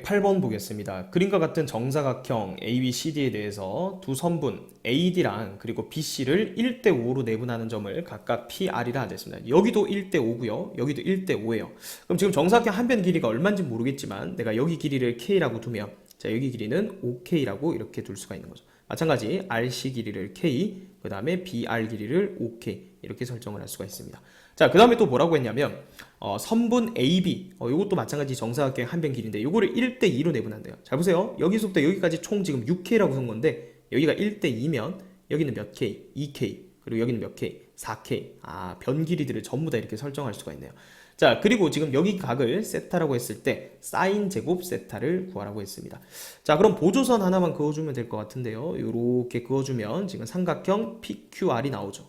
108번 보겠습니다. 그림과 같은 정사각형 ABCD에 대해서 두 선분 AD랑 그리고 BC를 1대 5로 내분하는 점을 각각 PR이라 하겠습니다. 여기도 1대 5고요. 여기도 1대 5예요. 그럼 지금 정사각형 한 변 길이가 얼마인지 모르겠지만 내가 여기 길이를 K라고 두면 자, 여기 길이는 5K라고 이렇게 둘 수가 있는 거죠. 마찬가지 RC 길이를 K, 그 다음에 BR 길이를 5K 이렇게 설정을 할 수가 있습니다. 자, 그 다음에 또 뭐라고 했냐면 어, 선분 AB, 어, 이것도 마찬가지 정사각형 한변 길이인데 요거를 1대 2로 내분한대요. 잘 보세요. 여기서부터 여기까지 총 지금 6K라고 쓴 건데 여기가 1대 2면 여기는 몇 K? 2K. 그리고 여기는 몇 K? 4K. 아, 변 길이들을 전부 다 이렇게 설정할 수가 있네요. 자, 그리고 지금 여기 각을 세타라고 했을 때 사인 제곱 세타를 구하라고 했습니다. 자, 그럼 보조선 하나만 그어주면 될 것 같은데요. 이렇게 그어주면 지금 삼각형 PQR이 나오죠.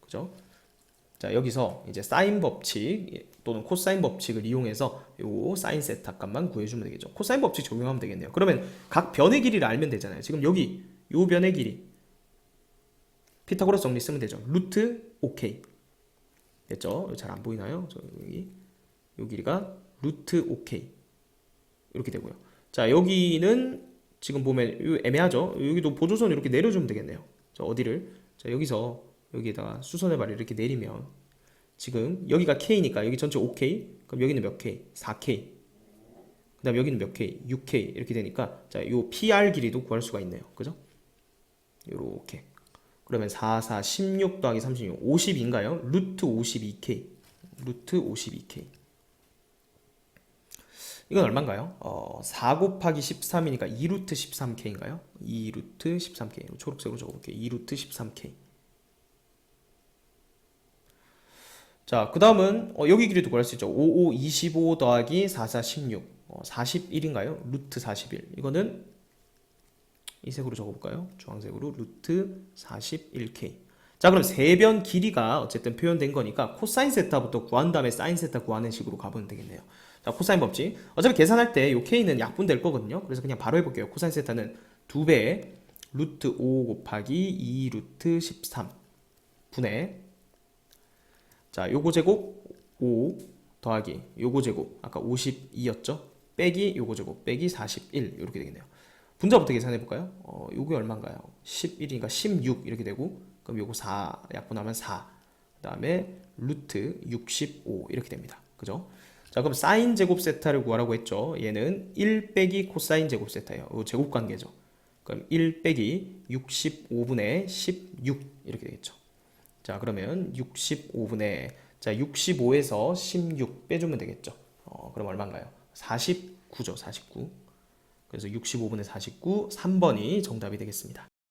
그죠? 자, 여기서 이제 사인 법칙 또는 코사인 법칙을 이용해서 요 사인 세타 값만 구해주면 되겠죠. 코사인 법칙 적용하면 되겠네요. 그러면 각 변의 길이를 알면 되잖아요. 지금 여기 요 변의 길이 피타고라스 정리 쓰면 되죠. 루트 OK 됐죠? 잘 안 보이나요? 저 여기 요 길이가 루트 OK 이렇게 되고요. 자 여기는 지금 보면 요 애매하죠? 여기도 보조선 이렇게 내려주면 되겠네요. 자 어디를? 자 여기서 여기에다가 수선의 발을 이렇게 내리면 지금 여기가 K니까 여기 전체 5K 그럼 여기는 몇 K? 4K 그 다음 여기는 몇 K? 6K 이렇게 되니까 자 요 PR 길이도 구할 수가 있네요 그죠? 요렇게 그러면 4, 4, 16 더하기 36 50인가요? 루트 52K 루트 52K 이건 얼마인가요? 어, 4 곱하기 13이니까 2루트 13K인가요? 2루트 13K 초록색으로 적어볼게요 2루트 13K 자, 그 다음은 어, 여기 길이도 구할 수 있죠. 5, 5, 25 더하기 4, 4, 16. 어, 41인가요? 루트 41. 이거는 이 색으로 적어볼까요? 주황색으로 루트 41K. 자, 그럼 세변 길이가 어쨌든 표현된 거니까 코사인 세타부터 구한 다음에 사인 세타 구하는 식으로 가보면 되겠네요. 자, 코사인 법칙. 어차피 계산할 때이 K는 약분될 거거든요. 그래서 그냥 바로 해볼게요. 코사인 세타는 2배 루트 5 곱하기 2 루트 13 분의 자, 요거 제곱 5 더하기 요거 제곱 아까 52였죠? 빼기 요거 제곱 빼기 41 이렇게 되겠네요. 분자부터 계산해 볼까요? 어, 요게 얼마인가요? 11이니까 16 이렇게 되고 그럼 요거 4 약분하면 4. 그다음에 루트 65 이렇게 됩니다. 그죠? 자, 그럼 사인 제곱 세타를 구하라고 했죠. 얘는 1 빼기 코사인 제곱 세타예요. 요 제곱 관계죠. 그럼 1 빼기 65분의 16 이렇게 되겠죠. 자, 그러면 65분의 자, 65에서 16 빼주면 되겠죠. 어, 그럼 얼마인가요? 49죠, 49. 그래서 65분의 49, 3번이 정답이 되겠습니다.